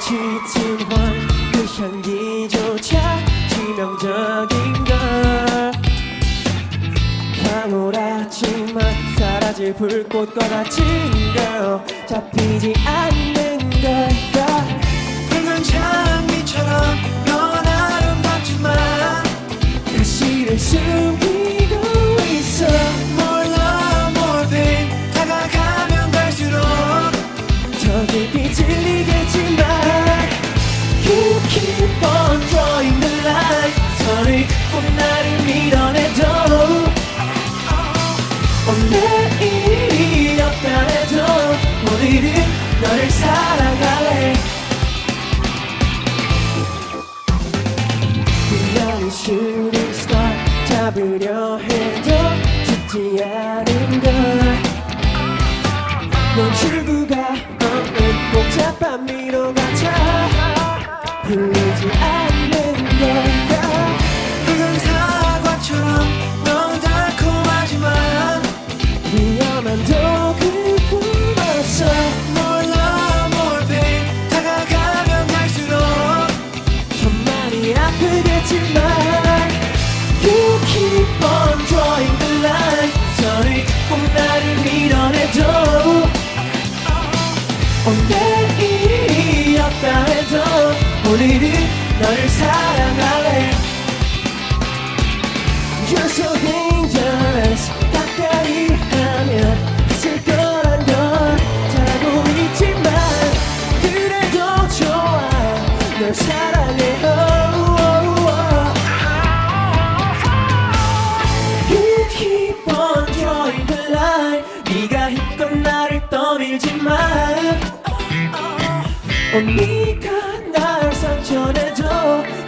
짙은 헐그 향기조차 치명적인걸. 황홀하지만 사라질 불꽃과 같은 걸. 잡히지 않는 걸까? 붉은 장미처럼 넌 아름답지만 가시를 숨기고 있어. 몰라 몰든 다가가면 갈수록 더 깊이 들리겠지만 오늘은 너를 사랑할래. 분명히 shooting star 잡으려 해도 쉽지 않은 걸. 넌 출구가 없는 복잡한 미로 같아 풀리지 않는 걸까? 붉은 사과처럼 넌 달콤하지만 위험한 독 날. 네가 힘껏 나를 떠밀지만 어, 네가 날 상처내도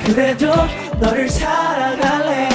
그래도 너를 사랑할래.